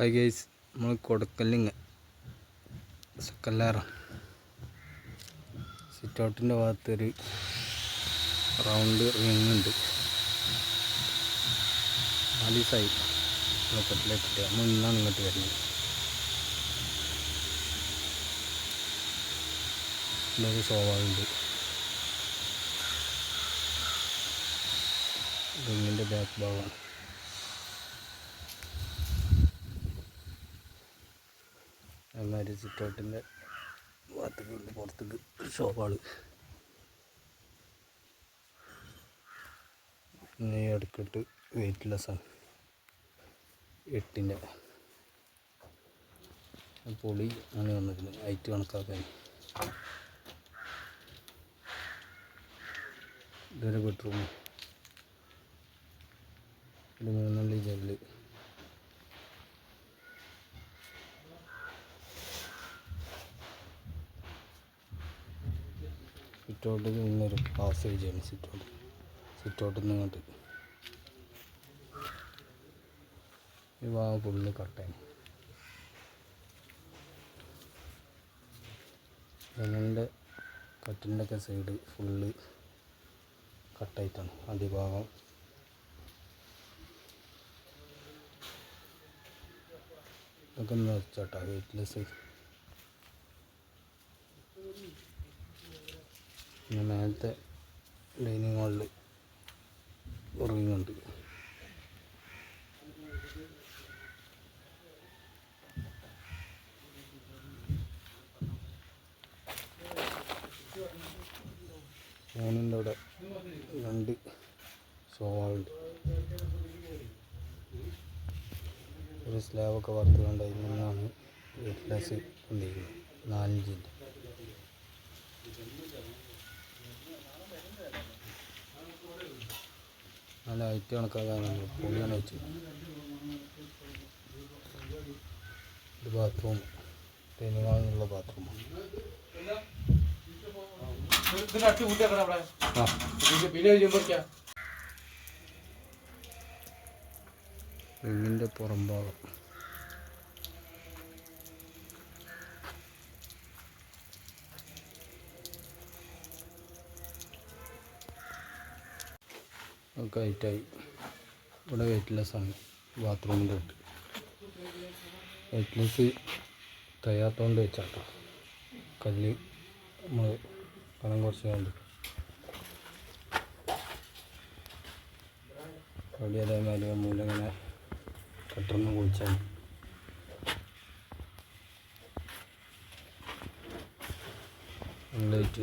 Hi guys നമ്മൾ കൊടുക്കല്ലിങ് കല്ലാറ സിറ്റ് ഔട്ടിന്റെ ഭാഗത്തൊരു റൗണ്ട് റിങ് ഉണ്ട്. നാല് ദിവസമായി ലൊക്കത്തിലെത്തിയിട്ട് നമ്മൾ ഇന്നാണ് ഇങ്ങോട്ട് വരുന്നത്. ഇന്നൊരു സോവാളുണ്ട് റിങ്ങിന്റെ ബാക്ക് ഭാഗമാണ്. സിറ്റൗട്ടിന്റെ ഭാഗത്തേക്ക് ഉണ്ട് പുറത്തേക്ക് ഒരു ഷോപ്പാണ് ഈ അടുക്കിട്ട് വെയിറ്റ്ലെസ് ആണ്. എട്ടിന്റെ. പൊളി ആണ് വന്നിട്ടുണ്ട് ഹൈറ്റ് കണക്കാക്കാൻ. ഇതൊരു ബെഡ്റൂം മൂന്നാം മൂന്നുള്ളി സിറ്റൗട്ടിൽ നിന്നൊരു പാസേജാണ് സിറ്റൗട്ട്. സിറ്റൗട്ടിൽ നിന്ന് ഇങ്ങോട്ട്. ഈ ഭാഗം ഫുള്ള് കട്ടയാണ് ജനലിന്റെ കട്ടിന്റെ ഒക്കെ സൈഡ് ഫുള്ള് കട്ടായിട്ടാണ് അടിഭാഗം. ഇതൊക്കെ വെച്ചോട്ടാ വെയിറ്റ്ലെസ് പിന്നെ മേലത്തെ ഡൈനിങ് ഹാളിൽ ഉറങ്ങുന്നുണ്ട്. ഫോണിന്റെ അവിടെ രണ്ട് സോവാളുണ്ട് ഒരു സ്ലാബൊക്കെ വറുത്ത് കൊണ്ട് അതിൽ നിന്നാണ് വെയിറ്റ്ലെസ് കൊണ്ടിരിക്കുന്നത് നാലഞ്ചിന്റെ നല്ല ഹൈറ്റ് കണക്കാക്കാൻ പൊളിയാണ് വെച്ച് ഒരു ബാത്റൂം ഡൈനിങ് ആണെന്നുള്ള ബാത്റൂമാണ് ഇതിന്റെ അടുത്ത് കൂട്ടിയാക്കണം അവിടെ ആ ഇത് പിന്നെ ചെയ്യുമ്പോഴേക്കാ റിങ്ങിന്റെ പുറം ഭാഗം ഒക്കെ ഹൈറ്റായി ഇവിടെ വെയിറ്റ്ലെസ് ആണ് ബാത്റൂമിന്റെ അടുത്ത്. വെയിറ്റ്ലെസ് തയ്യാത്തോണ്ട് വെച്ചാട്ടോ. കല്ല് നമ്മൾ കണം കുറച്ച് കണ്ട്. അവിടെ അതേമാതിരി മൂലം ഇങ്ങനെ കട്ടറിന് കുളിച്ചാൽ ലൈറ്റ്